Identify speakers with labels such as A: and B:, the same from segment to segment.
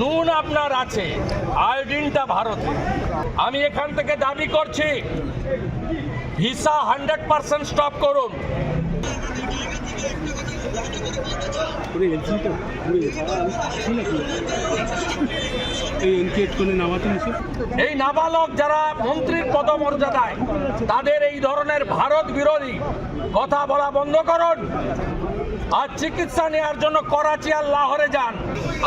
A: নুন আপনার আছে আয়োডিনটা ভারতে। আমি এখান থেকে দাবি করছি ভিসা হান্ড্রেড পার্সেন্ট স্টপ করুন।
B: এই
A: নাবালক যারা মন্ত্রীর পদমর্যাদায় তাদের এই ধরনের ভারত বিরোধী কথা বলা বন্ধ করুন। আর চিকিৎসা নেওয়ার জন্য করাচি আর লাহোরে যান।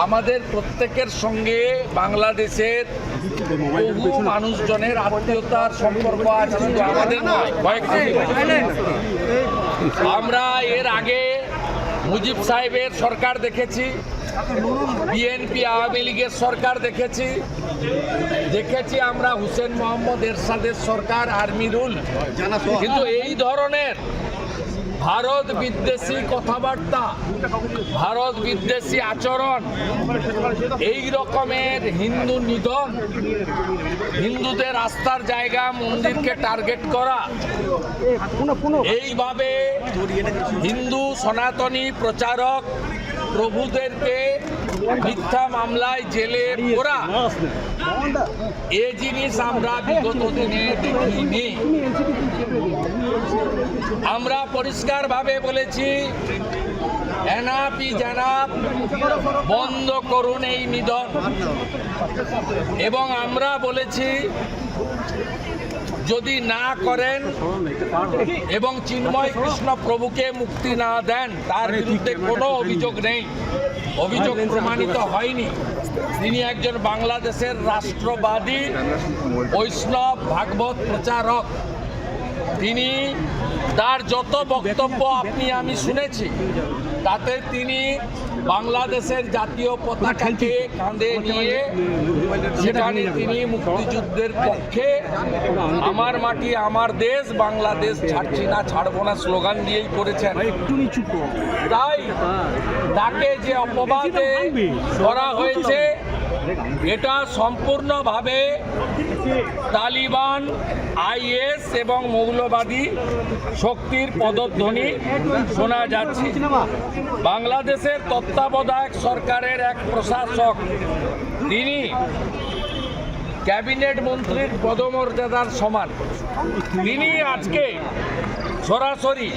A: আমাদের প্রত্যেকের সঙ্গে বাংলাদেশের বহু মানুষজনের আত্মীয়তার সম্পর্ক আছে আমাদের নয়। আমরা এর আগে মুজিব সাহেবের সরকার দেখেছি, বিএনপি, আওয়ামী লীগের সরকার দেখেছি। দেখেছি আমরা হুসেন মোহাম্মদ এরশাদের সরকার আর্মি রুল। কিন্তু এই ধরনের ভারত বিদ্বেষী কথাবার্তা, ভারত বিদ্বেষী আচরণ, এই রকমের হিন্দু নিধন, হিন্দুদের আস্থার জায়গা মন্দিরকে টার্গেট করা, এইভাবে হিন্দু সনাতনী প্রচারক প্রভুদেরকে মিথ্যা মামলায় জেলে করা, এ জিনিস আমরা বিগত দিনে দেখিনি। আমরা পরিষ্কারভাবে বলেছি এনাপি জানাপ বন্ধ করুন এই নিধন। এবং আমরা বলেছি যদি না করেন এবং চিন্ময় কৃষ্ণ প্রভুকে মুক্তি না দেন তার বিরুদ্ধে কোনো? অভিযোগ নেই। অভিযোগ প্রমাণিত হয়নি। তিনি একজন বাংলাদেশের রাষ্ট্রবাদী বৈষ্ণব ভাগবত প্রচারক। তিনি তার যত বক্তব্য আপনি, আমি শুনেছি, তাতে তিনি বাংলাদেশের জাতীয় পতাকাকে কাঁধে নিয়ে সেখানে তিনি মুক্তিযুদ্ধের পক্ষে, আমার মাটি, আমার দেশ, বাংলাদেশ ছাড়ছি না, ছাড়বো না স্লোগান দিয়েই করেছেন। তাই তাকে যে অপবাদে করা হয়েছে এটা সম্পূর্ণভাবে তালিবান, আইএস এবং মৌলবাদী শক্তির পদধ্বনি শোনা যাচ্ছে। বাংলাদেশের তত্ত্বাবধায়ক সরকারের এক প্রশাসক, তিনি ক্যাবিনেট মন্ত্রীর পদমর্যাদার সমান। তিনি আজকে সরাসরি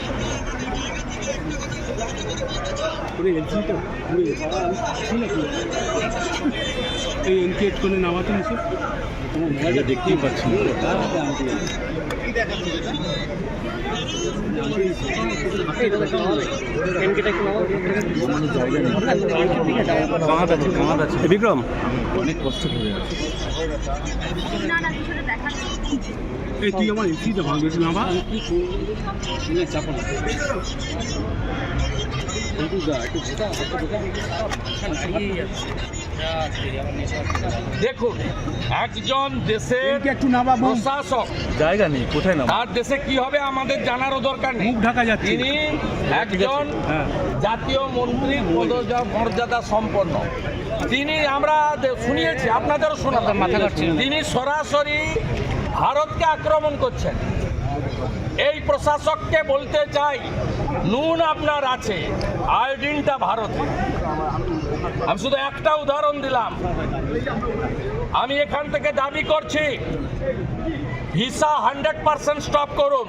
B: এই এনকেট করে নামাতে নিছে মোবাইলটা দেখতেই পাচ্ছি বিক্রম। অনেক কষ্ট করে এই তুই আমার এলসিটা ভাঙবে নামা চাপা
A: দেখুন একজন দেশের প্রশাসক।
C: জায়গা নেই কোথায় নাম
A: তার দেশে কি হবে আমাদের জানারও দরকার নেই।
B: ঢাকা যাচ্ছে।
A: তিনি একজন
B: হ্যাঁ।
A: জাতীয় মন্ত্রীর পদজা- মর্যাদা সম্পন্ন। তিনি আমরা শুনিয়েছি আপনাদেরও শোনাতাম মাথা তিনি সরাসরি ভারতকে আক্রমণ করছেন। এই প্রশাসককে বলতে চাই, নুন আপনার আছে, আয়োডিনটা ভারতে। আমি শুধু একটা উদাহরণ দিলাম। আমি এখান থেকে দাবি করছি, ভিসা হান্ড্রেড পার্সেন্ট স্টপ করুন।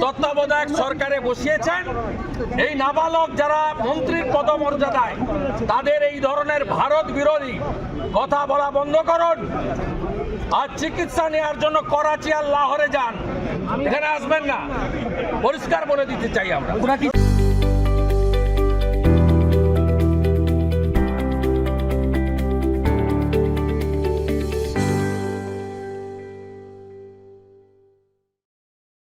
A: তত্ত্বাবধায়ক সরকারে বসিয়েছেন। এই নাবালক যারা মন্ত্রীর পদমর্যাদায় তাদের এই ধরনের ভারত বিরোধী কথা বলা বন্ধ করুন। আর চিকিৎসা নেওয়ার জন্য করাচি আর লাহোরে যান। এখানে আসবেন না। পরিষ্কার বলে দিতে চাই আমরা।